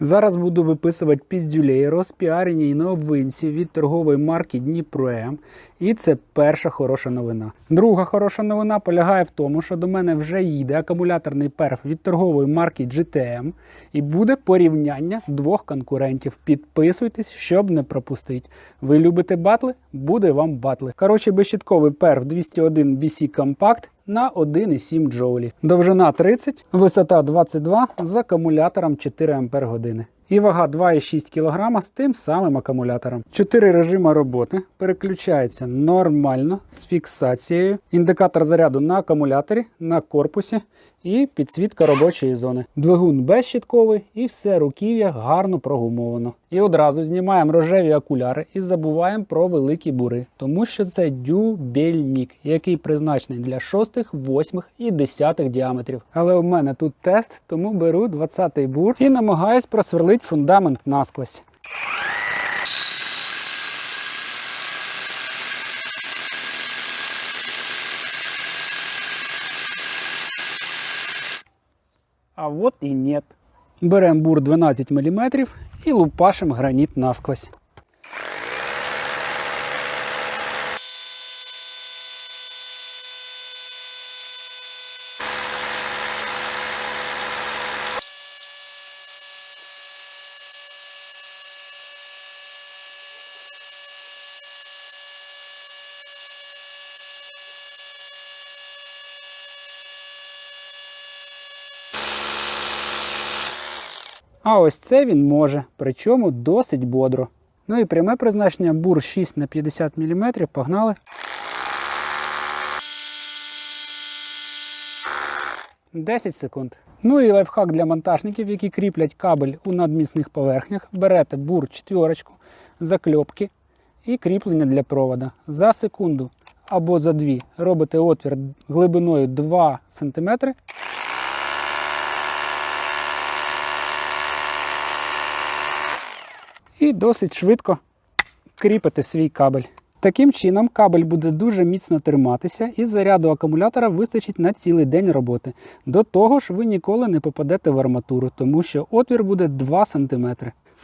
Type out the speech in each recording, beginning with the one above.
Зараз буду виписувати піздюлей, розпіарені новинці від торгової марки Дніпром. І це перша хороша новина. Друга хороша новина полягає в тому, що до мене вже їде акумуляторний перф від торгової марки GTM і буде порівняння двох конкурентів. Підписуйтесь, щоб не пропустити. Ви любите батли? Буде вам батли. Коротше, безщитковий перф 201 BC Compact на 1,7 джоулі. Довжина 30, висота 22 з акумулятором 4 Ампер години. І вага 2,6 кг з тим самим акумулятором. Чотири режими роботи переключається нормально з фіксацією. Індикатор заряду на акумуляторі, на корпусі і підсвітка робочої зони. Двигун безщітковий і все руків'я гарно прогумовано. І одразу знімаємо рожеві окуляри і забуваємо про великі бури, тому що це дюбельник, який призначений для 6, 8 і 10 діаметрів. Але у мене тут тест, тому беру 20-й бур і намагаюсь просверлити фундамент насквозь. А вот і нет. Беремо бур 12 мм і лупашимо граніт насквозь. А ось це він може, причому досить бодро. Ну і пряме призначення бур 6 на 50 мм погнали. Десять секунд. Ну і лайфхак для монтажників, які кріплять кабель у надмісних поверхнях. Берете бур четверочку, закльопки і кріплення для провода. За секунду або за дві робите отвір глибиною 2 см і досить швидко кріпити свій кабель. Таким чином, кабель буде дуже міцно триматися, і заряду акумулятора вистачить на цілий день роботи. До того ж, ви ніколи не попадете в арматуру, тому що отвір буде 2 см.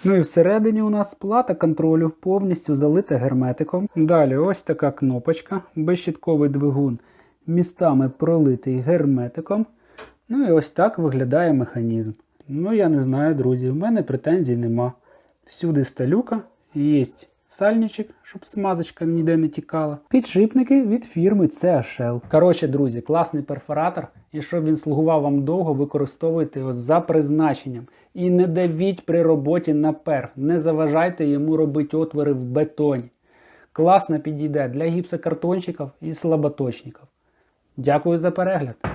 Ну і всередині у нас плата контролю повністю залита герметиком. Далі ось така кнопочка, безщітковий двигун містами пролитий герметиком. Ну і ось так виглядає механізм. Ну я не знаю, друзі, в мене претензій нема. Всюди сталюка, є сальничок, щоб смазочка ніде не тікала. Підшипники від фірми CHL. Коротше, друзі, класний перфоратор. І щоб він слугував вам довго, використовуйте його за призначенням. І не давіть при роботі на перф. Не заважайте йому робити отвори в бетоні. Класно підійде для гіпсокартончиків і слаботочників. Дякую за перегляд!